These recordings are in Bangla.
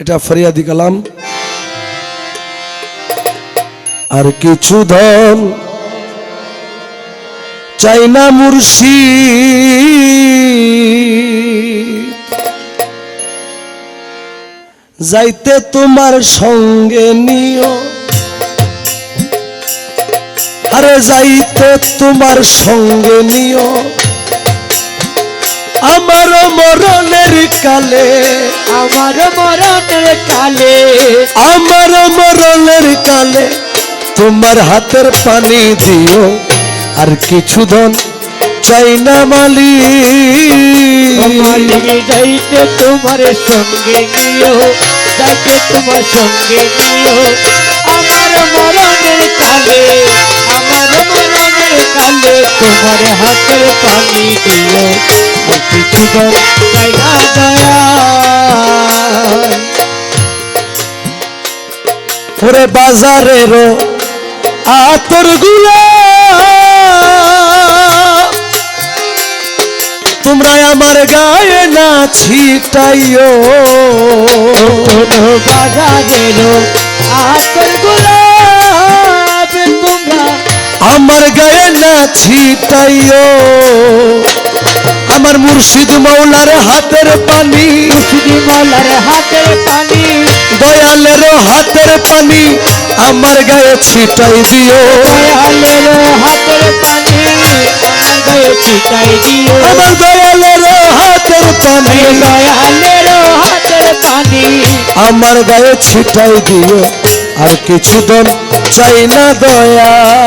এটা ফরিয়াদি কালাম। আর কিছু ধন চাই না মুর্শি যাইতে তোমার সঙ্গে নিও। আরে যাইতে তোমার সঙ্গে নিও। আমার মরণের কালে আমার মরণের কালে আমার মরণের কালে তোমার হাতের পানি দিও আর কিছু ধন চাই না মালি যাইতে তোমার সঙ্গে নিও যাইতে তোমার সঙ্গে নিও। আমার মরণের কালে কালে তোমার হাতের পানি দিও আর কিছু দর চাই না দয়া ওরে বাজারেরও আতরগুলা তোমরা আমার গায়ে না ছিটাইও। কোনো বাজারেরও আতর গোলাপ তোমরা আমার গায়ে ছিটাইও আমার মুর্শিদ মৌলার হাতের পানি। মালার হাতের পানি। দয়ালের হাতের পানি আমার গায়ে ছিটাই দিও। দয়ালের হাতের পানি আমার গায়ে ছিটাই দিও। আমার দয়ালের হাতের পানি। দয়ালের হাতের পানি আমার গায়ে ছিটাই দিও। আর কিছু দম চাই না দয়াল ও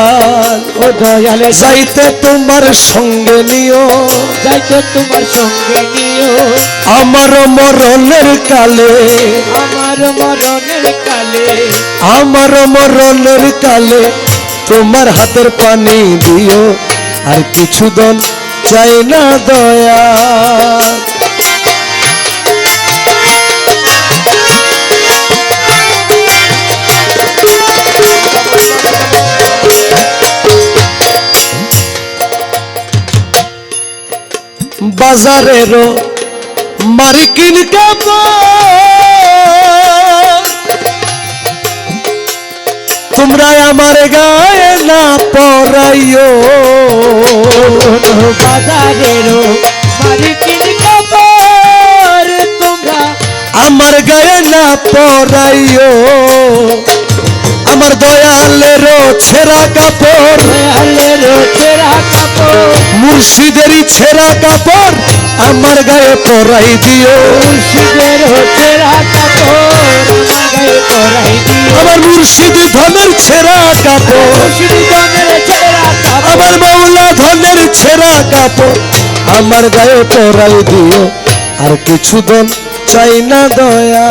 দয়ালে যাইতে তোমার সঙ্গে নিও। যাইতে তোমার সঙ্গে নিও। আমার মরণের কালে আমার মরণের কালে আমার মরণের কালে তোমার হাতের পানি দিও। আর কিছু দন চাই না দয়া। বাজারেরও মার্কিন তোমরা আমার গায়ে না পরাইও। কোনো বাজারেরও মারিকিন তোমরা আমার গায়ে না পরাইও। আমার দয়ালেরও ছেঁড়া কাপড়। দয়ালেরও ছেঁড়া কাপড় মুর্শিদেরই ছেঁড়া কাপড় আমার গায়ে পরাই দিও। মুর্শিদেরও ছেঁড়া কাপড় আমার গায়ে দিও। আমার মুর্শিদ ধনের ছেঁড়া কাপড়। আমার মৌলা ধনের ছেঁড়া কাপড় আমার গায়ে পরাই দিও। আর কিছু দন চাই না দয়া।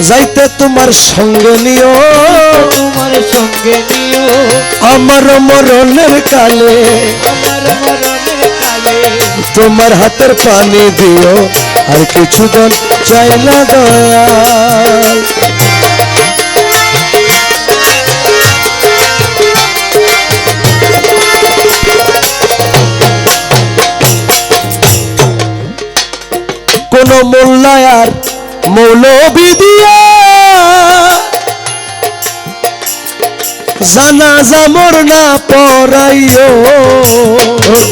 যাইতে তোমার সঙ্গে নিও। তোমার সঙ্গে নিও। আমার মরণের কালে। তোমার হাতের পানি দিও। আর কিছু দন চাই না দয়া কোন মোল্লায়ার মৌলবি দিয়া। জানাজা মোর না পড়াইও।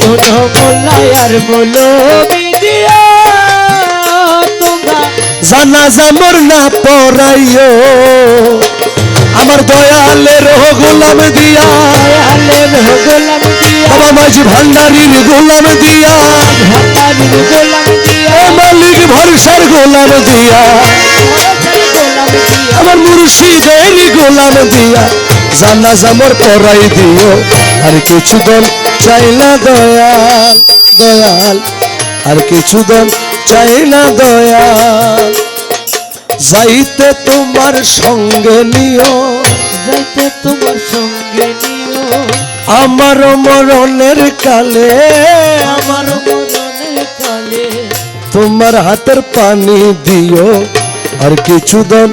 কোনো মোল্লায়ার বলো বিদিয়া তোমরা জানাজা মোর না পড়াইও। আমার দয়ালের গোলাম দিয়া। দয়ালের গোলাম দিয়া। বাবা মাঝি ভান্ডারির গোলাম দিয়া। ভান্ডারির গোলাম দিয়া মালিক ভরসার গোলাম দিয়া। আমার মুর্শিদের গোলাম দিয়া। জানাজা মোর পড়াই দিও। আর কিছু দল চাই না দয়াল দয়াল। আর কিছু দল চাই না দয়াল। যাইতে তোমার সঙ্গে নিও। যাইতে তোমার সঙ্গে নিও। আমার মরণের কালে আমার তোমার হাতের পানি দিও, আর কিছু দন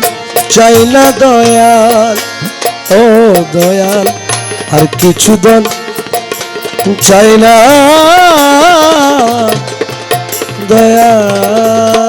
চাই না দয়াল। ও দয়াল, আর কিছু দন চাই না দয়াল।